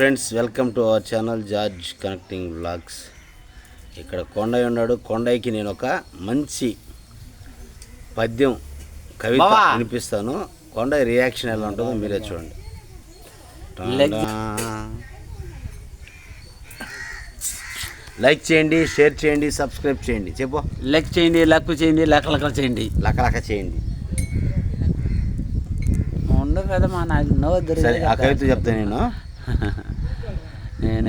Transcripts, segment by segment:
Friends welcome to our channel George connecting vlogs ఇక్కడ కొండయ్య ఉన్నాడు. కొండయ్యకి నేను ఒక మంచి పద్యం కవిత. వినిపిస్తాను. కొండయ్య రియాక్షన్ ఎలా ఉంటుందో మీరే చూడండి. లైక్ చేయండి షేర్ చేయండి సబ్స్క్రైబ్ చేయండి. చెప్పు. లెక్క చేయండి లెక్క చేయండి లెక్క లెక్క చేయండి. లకలక చేయండి. ఉండదు కదా మా నాకు సరే ఆ కవిత చెప్తాను నేను.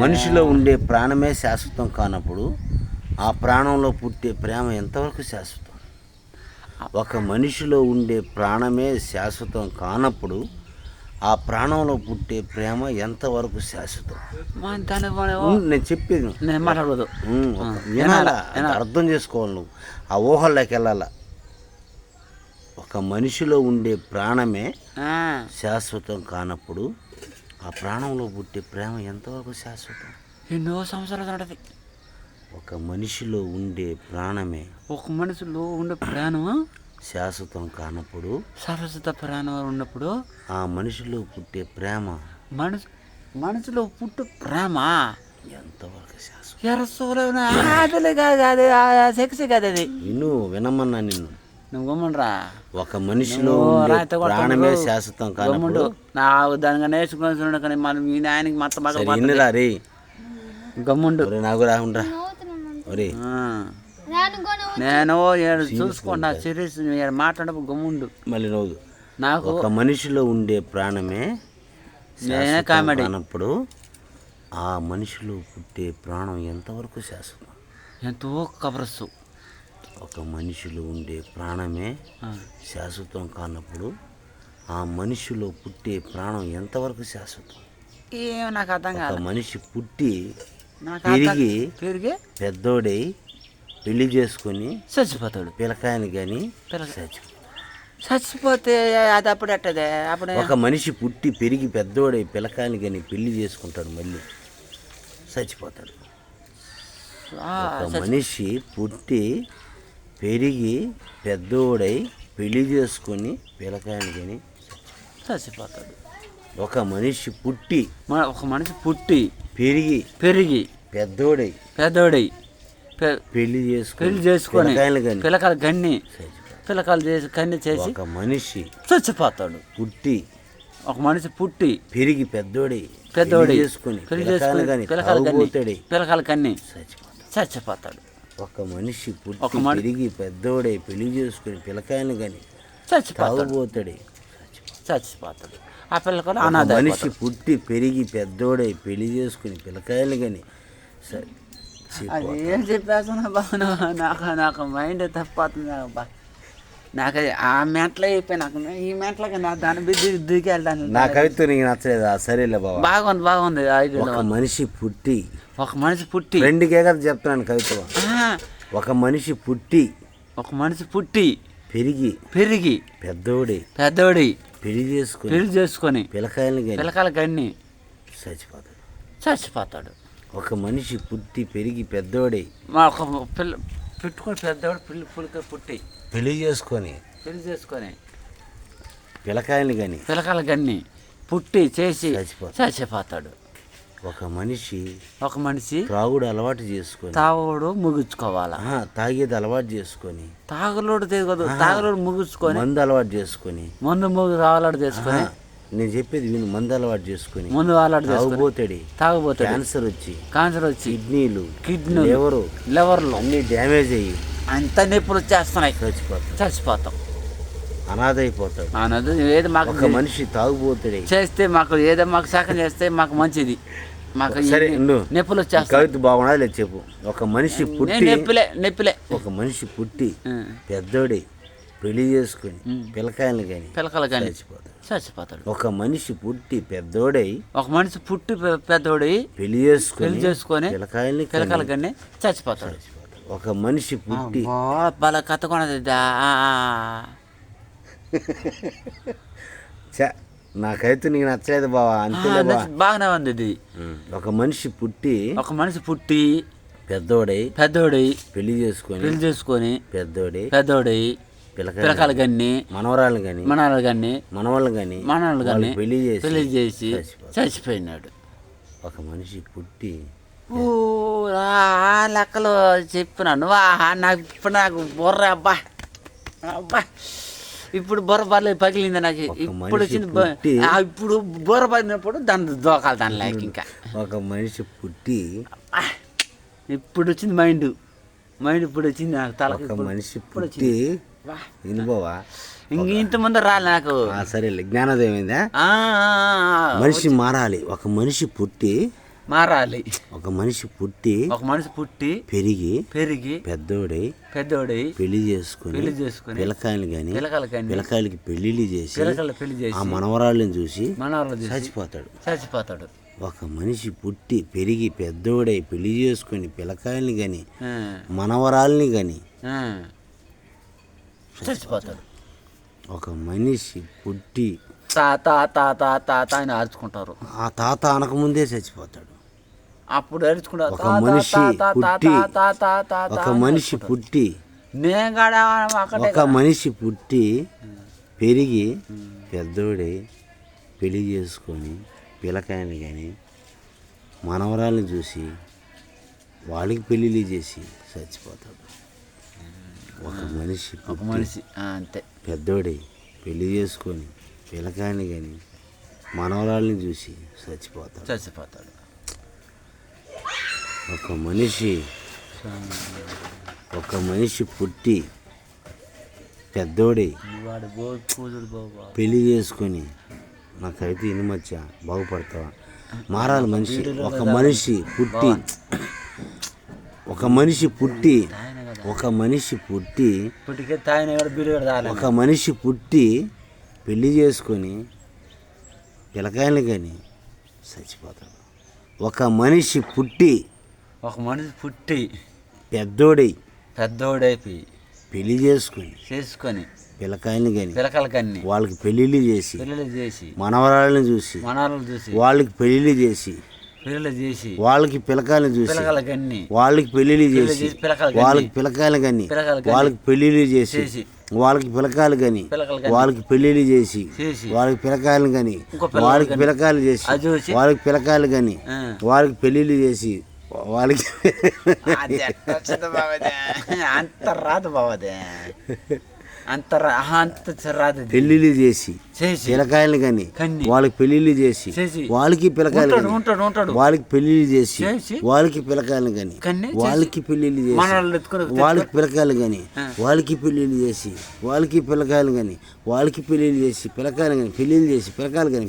మనిషిలో ఉండే ప్రాణమే శాశ్వతం కానప్పుడు ఆ ప్రాణంలో పుట్టే ప్రేమ ఎంతవరకు శాశ్వతం? ఒక మనిషిలో ఉండే ప్రాణమే శాశ్వతం కానప్పుడు ఆ ప్రాణంలో పుట్టే ప్రేమ ఎంతవరకు శాశ్వతం? నేను చెప్పేది. నేను మాట్లాడదు. అర్థం చేసుకోవాలి నువ్వు. ఆ ఊహల్లోకి వెళ్ళాలా? ఒక మనిషిలో ఉండే ప్రాణమే శాశ్వతం కానప్పుడు ఆ ప్రాణంలో పుట్టే ప్రేమ ఎంతవరకు శాశ్వతం? ఎన్నో సంవత్సరాలు ఉంటుంది ఒక మనిషిలో ఉండే ప్రాణమే ఒక మనిషిలో ఉండే ప్రాణం శాశ్వతం కానప్పుడు సరస్వత ప్రాణం ఉన్నప్పుడు ఆ మనిషిలో పుట్టే ప్రేమ మనసు మనసులో పుట్టు ప్రేమ ఎంతవరకు శాశ్వతం? ఎరసోలో కాదు అది సెక్స్ కాదు అది. విను వినమన్నా నిన్ను. నువ్వు గమ్ముండ్రా ఒక మనిషిలో ప్రాణమే. శాశ్వతం కానప్పుడు నాకు దానిగా నేర్చుకుని కానీ మనం మీ నాయనకి మత్త బాగా ఇన్నురా రే. గమ్ముండు. ఒరే నాకు రాకుండా ఒరే. ఆ. నేను చూసుకుంటా సిరీస్ మాట్లాడప్పుడు గమ్ముండు. మళ్ళీ నవ్వు. నాకు ఒక మనిషిలో ఉండే ప్రాణమే నేనే కామెడీ. కానప్పుడు ఆ మనిషిలో పుట్టే ప్రాణం ఎంతవరకు శాశ్వతం? ఎంతో కబరస్సు ఒక మనిషిలో ఉండే ప్రాణమే. శాశ్వతం కానప్పుడు ఆ మనిషిలో పుట్టే ప్రాణం ఎంతవరకు శాశ్వతం? ఏం నాకు అర్థం కాదు. మనిషి పుట్టి పెరిగి పెరిగి పెద్దోడై పెళ్ళి చేసుకొని చచ్చిపోతాడు. పిలకాయని కానీ పిలక- చచ్చిపోతే అది అప్పుడు ఎట్టదే? అప్పుడు ఒక మనిషి పుట్టి పెరిగి పెద్దోడై పిలకాయని కానీ పెళ్ళి చేసుకుంటాడు మళ్ళీ చచ్చిపోతాడు. మనిషి పుట్టి పెరిగి పెద్దోడై పెళ్ళి చేసుకొని పిలకాయని కానీ చచ్చిపోతాడు. ఒక మనిషి పుట్టి ఒక మనిషి పుట్టి పెరిగి పెరిగి పెద్దోడై పెద్దోడై పెళ్ళి చేసుకొని పెళ్ళి చేసుకొని పిల్లకాయలు గన్ని. పిల్లకాయలు చేసి కన్ని చేసి ఒక మనిషి చచ్చిపోతాడు. పుట్టి ఒక మనిషి పుట్టి పెరిగి పెద్దోడై పెద్దోడై చేసుకొని పెళ్ళి చేసుకొని కానీ పిల్లకాయలు కన్ని చచ్చిపోతాడు. ఒక మనిషి ఒక పుట్టి పెరిగి పెద్దోడై పెళ్ళి చేసుకొని పిలకాయలు కానీ చచ్చిపోతాడు. తాగుబోతాడై. చచ్చిపోతాడు. ఆ ఒక అనాథ మనిషి పుట్టి పెరిగి పెద్దోడై పెళ్ళి చేసుకుని పిల్లకాయలు కానీ అది ఏం చెప్పేస్తున్నా బాగా నాకు నాకు మైండ్ తప్పిపోతుంది నాకు బా నాకు ఆ మెంటలో అయిపోయి నాకు ఈ మెంటలోకి నా దాని బిద్ది దిగి వెళ్తాను. నా కవిత నీకు నచ్చలేదా? సరేలే బాబా బాగుంది బాగుంది. ఒక మనిషి పుట్టి. ఒక మనిషి పుట్టి. రెండుకే కదా చెప్తున్నాను కవిత ఆ, ఒక మనిషి పుట్టి. ఒక మనిషి పుట్టి. పెరిగి. పెరిగి. పెద్దోడై. పెద్దోడి. పెళ్ళి చేసుకుని. పెళ్ళి చేసుకొని. పిల్లకాయలు కానీ పిల్లకాయలు కన్ని చచ్చిపోతాడు. చచ్చిపోతాడు. ఒక మనిషి పుట్టి పెరిగి పెద్దోడై. మా ఒక పిల్ల పెట్టుకొని పెద్దోడు పిల్లి పులిక పుట్టి పెళ్ళి చేసుకొని పెళ్ళి చేసుకొని పిల్లకాయలు కానీ పిల్లకాయలు కన్ని పుట్టి చేసి చచ్చిపోతాడు. చచ్చిపోతాడు ఒక మనిషి ఒక మనిషి త్రాగుడు అలవాటు చేసుకొని తాగుడు ముగించుకోవాలా ఆహా, తాగేది అలవాటు చేసుకొని తాగులోడు తెగదు తాగులోడు ముగించుకొని మందు అలవాటు చేసుకొని ముందు ముగ్గు రావాలాడు చేసుకొని ఆహా, నేను చెప్పేది విను మందు అలవాటు చేసుకొని ముందు చేసుకొని తాగుబోతాడి తాగుపోతాడు క్యాన్సర్ వచ్చి కాన్సర్ వచ్చి కిడ్నీలు కిడ్నీ లివరు లివర్లో అన్ని డ్యామేజ్ అయ్యి అంత నొప్పులు వచ్చేస్తున్నాయి. చచ్చిపోతాడు చచ్చిపోతాం. అనాథ అయిపోతాడు అన్నది ఏది మాకు మనిషి తాగుబోతాడే. చేస్తే మాకు ఏదో మాకు సహకం చేస్తే మాకు మంచిది. మాకు సరే. నొప్పులు వచ్చేస్తాయి కవిత బాగున్నా లేదు చెప్పు. ఒక మనిషి పుట్టి నొప్పిలే నొప్పిలే. ఒక మనిషి పుట్టి పెద్దోడి. పెళ్ళి చేసుకొని పిల్లకాయలు కానీ పిల్లకలు కానీ చచ్చిపోతాడు. చచ్చిపోతాడు. ఒక మనిషి పుట్టి పెద్దోడై ఒక మనిషి పుట్టి పెద్దోడి పెళ్ళి చేసుకొని పెళ్ళి చేసుకొని పిల్లకాయల్ని కని పిల్లకలు కానీ చచ్చిపోతాడు. ఒక మనిషి పుట్టి భలే కథ కొనది నాకైతే నీకు నచ్చలేదు బావా నచ్చి- బాగానే ఉంది ఇది. ఒక మనిషి పుట్టి ఒక మనిషి పుట్టి పెద్దోడై పెద్దోడి పెళ్ళి చేసుకొని పెళ్ళి చేసుకొని పెద్దోడై పెద్దోడి పిల్లకాయలు పిల్లకాయలు కానీ మనవరాలు కానీ మనవాళ్ళు కానీ మనవాళ్ళు కానీ మనవాళ్ళు కానీ పెళ్ళి చేసి పెళ్ళి చేసి. చచ్చిపోయినాడు. ఒక మనిషి పుట్టి ఓ ఆ లెక్కలో చెప్పిన నువ్వా నాకు ఇప్పుడు నాకు బుర్ర అబ్బా అబ్బా. ఇప్పుడు బుర్ర పర్లేదు పగిలింది నాకు. ఇప్పుడు వచ్చింది ఆ, ఇప్పుడు బుర్ర పడినప్పుడు దాన్ని దోకాలి దాని లేక ఇంకా. ఒక మనిషి పుట్టి ఆ, ఇప్పుడు వచ్చింది మైండ్. మైండ్ ఇప్పుడు వచ్చింది నాకు ఇప్పుడు- మనిషి ఇప్పుడు పుట్టి ఇంక ఇంత ముందు రాలే నాకు. ఆ, సరేలే జ్ఞానోదయం అయిందా? ఆ, ఆ, ఆ, మనిషి మారాలి. ఒక మనిషి పుట్టి మారాలి. ఒక మనిషి పుట్టి ఒక మనిషి పుట్టి పెరిగి పెరిగి పెద్దోడై పెద్దోడై పెళ్ళి చేసుకుని పెళ్ళి చేసుకుని పిల్లకాయలు కానీ పిల్లకాయలు కానీ పిల్లకాయలకి పెళ్ళిళ్ళు చేసి పిల్లకాయలు పెళ్ళి ఆ చేసి మనవరాళ్ళని చూసి మనవరాలు చచ్చిపోతాడు. చచ్చిపోతాడు. ఒక మనిషి పుట్టి పెరిగి పెద్దోడై పెళ్ళి చేసుకుని పిల్లకాయల్ని కానీ ఆ, మనవరాల్ని కానీ ఆ. చచ్చిపోతాడు ఒక మనిషి పుట్టి తాత తాత తాత అని అరుచుకుంటారు. ఆ తాత అనకముందే చచ్చిపోతాడు. అప్పుడు అరుచుకుంటారు ఒక మనిషి పుట్టి ఒక మనిషి. పుట్టి నేను ఒక మనిషి పుట్టి పెరిగి పెద్దోడై పెళ్ళి చేసుకొని పిల్లకాయని కానీ మనవరాల్ని చూసి వాళ్ళకి పెళ్ళిళ్ళు చేసి చచ్చిపోతాడు. ఒక మనిషి ఒక మనిషి. అంతే. పెద్దోడై పెళ్ళి చేసుకొని పిల్లకాయని కానీ మనవరాల్ని చూసి చచ్చిపోతాడు. చచ్చిపోతాడు. ఒక మనిషి ఒక మనిషి పుట్టి పెద్దోడై పెళ్ళి చేసుకొని నాకైతే ఇన్ని మధ్య బాగుపడతావా? మారాలి మనిషి. ఒక మనిషి పుట్టి ఒక మనిషి పుట్టి ఒక మనిషి పుట్టి ఒక మనిషి పుట్టి పెళ్ళి చేసుకొని పిల్లకాయలు కానీ చచ్చిపోతాడు. ఒక మనిషి పుట్టి ఒక మనిషి పుట్టి పెద్దోడై పెద్దోడైపోయి పెళ్ళి చేసుకొని చేసుకొని పిల్లకాయలు కానీ పిలకలకన్ని వాళ్ళకి పెళ్ళిళ్ళు చేసి పిల్లలు చేసి మనవరాళ్ళని చూసి మనాలు చూసి వాళ్ళకి పెళ్ళిళ్ళు చేసి చేసి వాళ్ళకి పిల్లకాయలు చూసి వాళ్ళకి పెళ్ళిళ్ళు చేసి. వాళ్ళకి పిల్లకాయలు కానీ. వాళ్ళకి పెళ్ళిళ్ళు చేసి. వాళ్ళకి పిల్లకాయలు కానీ. వాళ్ళకి పెళ్ళిళ్ళు చేసి. వాళ్ళకి పిల్లకాయలు కానీ వాళ్ళకి కని. పిల్లకాయలు చేసి. వాళ్ళకి పిల్లకాయలు కానీ. వాళ్ళకి పెళ్ళిళ్ళు చేసి వాళ్ళకి అంత రాదు బావదే అంత అంత రాదు ఇది. పెళ్ళిళ్ళు చేసి పిల్లకాయలు కానీ. వాళ్ళకి పెళ్ళిళ్ళు చేసి. వాళ్ళకి పిల్లకాయలు ఉంటాడు ఉంటాడు వాళ్ళకి పెళ్ళిళ్ళు చేసి. వాళ్ళకి పిల్లకాయలు కానీ. వాళ్ళకి పెళ్ళిళ్ళు చేసి వాళ్ళకి పిల్లకాయలు కానీ. వాళ్ళకి పెళ్ళిళ్ళు చేసి వాళ్ళకి పిల్లకాయలు కానీ వాళ్ళకి పెళ్ళిళ్ళు చేసి పిల్లకాయలు కానీ పెళ్ళిళ్ళు చేసి పిల్లకాయలు కానీ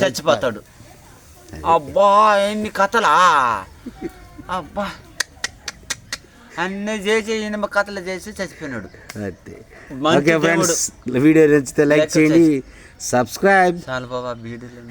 చచ్చిపోతాడు అబ్బా ఎన్ని కథలా అబ్బా అన్నీ చేసి ఈయన కథలు చేసి చచ్చిపోయినాడు. ఓకే. ఫ్రెండ్స్ వీడియో నచ్చితే లైక్ చేయండి. సబ్స్క్రైబ్. చాలు బాబా బీడీలు